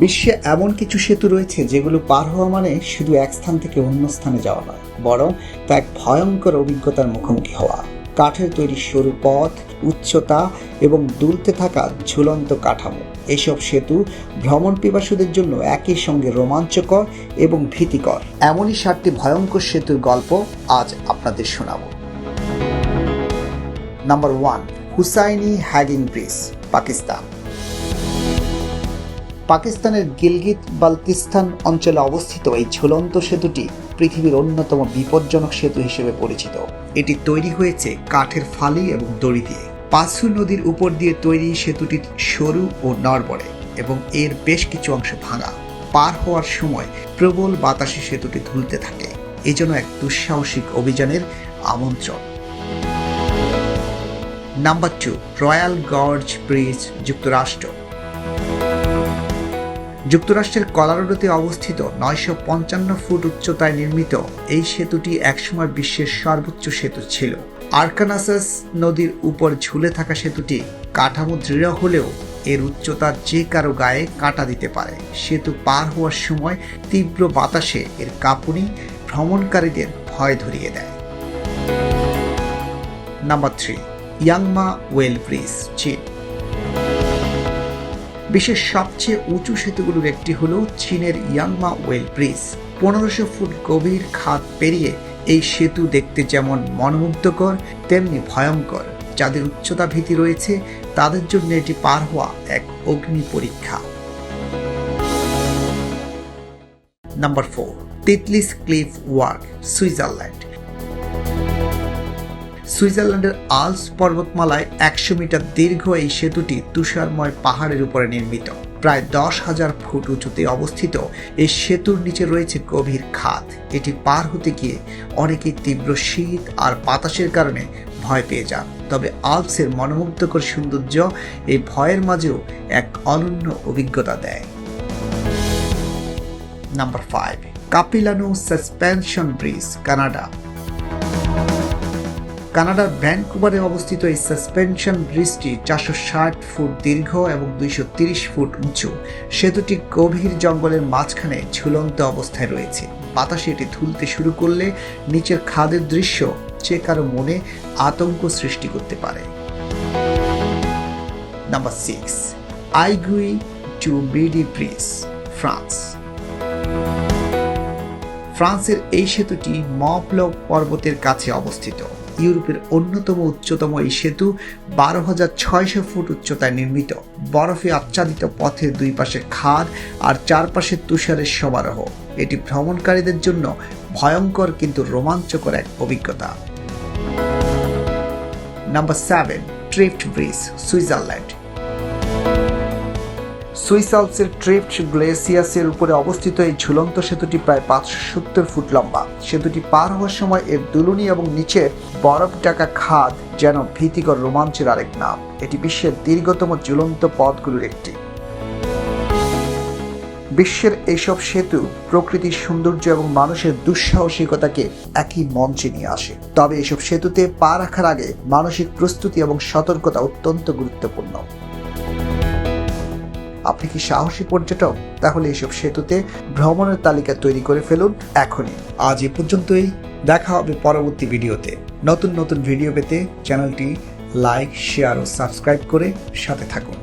বিশ্বে এমন কিছু সেতু রয়েছে যেগুলো পার হওয়া মানে শুধু এক স্থান থেকে অন্য স্থানে যাওয়া নয়, বরং তা এক ভয়ঙ্কর অভিজ্ঞতার মুখোমুখি হওয়া। কাঠের তৈরি সরু পথ, উচ্চতা এবং দুলতে থাকা ঝুলন্ত কাঠামো। এসব সেতু ভ্রমণ পিপাসুদের জন্য একই সঙ্গে রোমাঞ্চকর এবং ভীতিকর। এমনই সাতটি ভয়ঙ্কর সেতুর গল্প আজ আপনাদের শোনাব। নাম্বার ওয়ান হুসাইনি হ্যাগিং ব্রিজ পাকিস্তান পাকিস্তানের গিলগিত বালতিস্তান অঞ্চলে অবস্থিত এই ঝুলন্ত সেতুটি পৃথিবীর অন্যতম বিপজ্জনক সেতু হিসেবে পরিচিত। এটি তৈরি হয়েছে কাঠের ফালি এবং দড়ি দিয়ে। পাসু নদীর উপর দিয়ে তৈরি সেতুটি সরু ও নড়বড়ে এবং এর বেশ কিছু অংশ ভাঙা। পার হওয়ার সময় প্রবল বাতাসে সেতুটি ধুলতে থাকে। এজন্য এক দুঃসাহসিক অভিযানের আমন্ত্রণ। Number two Royal Gorge bridge যুক্তরাষ্ট্র। যুক্তরাষ্ট্রের কলারোডোতে অবস্থিত নয়শো পঞ্চান্ন ফুট উচ্চতায় নির্মিত এই সেতুটি একসময় বিশ্বের সর্বোচ্চ সেতু ছিল। আর্কানাসাস নদীর উপর ঝুলে থাকা সেতুটি কাঠামো দৃঢ় হলেও এর উচ্চতা যে কারও গায়ে কাটা দিতে পারে। সেতু পার হওয়ার সময় তীব্র বাতাসে এর কাঁপুনি ভ্রমণকারীদের ভয় ধরিয়ে দেয়। নাম্বার থ্রি, ইয়াংমা ওয়েল ব্রিজ চীন। বিশ্বের সবচেয়ে উঁচু সেতুগুলোর একটি হল চীনের ইয়াংমা ওয়েল ব্রিজ। পনেরোশো ফুট গভীর খাত পেরিয়ে এই সেতু দেখতে যেমন মনোমুগ্ধকর, তেমনি ভয়ঙ্কর। যাদের উচ্চতা ভীতি রয়েছে, তাদের জন্য এটি পার হওয়া এক অগ্নি পরীক্ষা। Number four Titlis cliff walk Switzerland সুইজারল্যান্ডের আলস পর্বতমালায় একশো মিটার দীর্ঘ এই সেতুটি তুষারময় পাহাড়ের উপরে নির্মিত। প্রায় দশ হাজার ফুট উঁচুতে অবস্থিত এই সেতুর নিচে রয়েছে গভীর খাত। এটি পার হতে গিয়ে অনেকেই তীব্র শীত আর বাতাসের কারণে ভয় পেয়ে যান। তবে আলপসের মনোমুগ্ধকর সৌন্দর্য এই ভয়ের মাঝেও এক অনন্য অভিজ্ঞতা দেয়। Number five Capilano suspension bridge Canada কানাডার ভ্যানকুভারে অবস্থিত এই সাসপেনশন ব্রিজটি চারশো ষাট ফুট দীর্ঘ এবং দুইশো তিরিশ ফুট উঁচু। সেতুটি গভীর জঙ্গলের মাঝখানে ঝুলন্ত অবস্থায় রয়েছে। বাতাসে এটি ধুলতে শুরু করলে নিচের খাদের দৃশ্য যে কারও মনে আতঙ্ক সৃষ্টি করতে পারে। Number six, Aiguille du Midi bridge, France. ফ্রান্সের এই সেতুটি মপলক পর্বতের কাছে অবস্থিত। ইউরোপের অন্যতম উচ্চতম এই সেতু বারো হাজার ছয়শো ফুট উচ্চতায় নির্মিত। বরফে আচ্ছাদিত পথের দুই পাশে খাদ আর চারপাশে তুষারের সমারোহ। এটি ভ্রমণকারীদের জন্য ভয়ঙ্কর কিন্তু রোমাঞ্চকর এক অভিজ্ঞতা। Number seven Trift bridge Switzerland Swiss আলপসের গ্লেসিয়াসের উপরে অবস্থিত এই ঝুলন্ত সেতুটি প্রায় পাঁচশো সত্তর ফুট লম্বা। সেতুটি পার হওয়ার সময় এর দুলুনি এবং নিচে বরফ টাকা খাদ যেন ভীতিকর রোমাঞ্চের আরেক নাম। এটি বিশ্বের দীর্ঘতম ঝুলন্ত পথগুলোর একটি। বিশ্বের এইসব সেতু প্রকৃতির সৌন্দর্য এবং মানুষের দুঃসাহসিকতাকে একই মঞ্চে নিয়ে আসে। তবে এসব সেতুতে পা রাখার আগে মানসিক প্রস্তুতি এবং সতর্কতা অত্যন্ত গুরুত্বপূর্ণ। আপনি কি সাহসী পর্যটক, তাহলে এসব সেতুতে ভ্রমণের তালিকা তৈরি করে ফেলুন এখনই। আজ এ পর্যন্তই, দেখা হবে পরবর্তী ভিডিওতে। নতুন নতুন ভিডিও পেতে চ্যানেলটি লাইক, শেয়ার ও সাবস্ক্রাইব করে সাথে থাকুন।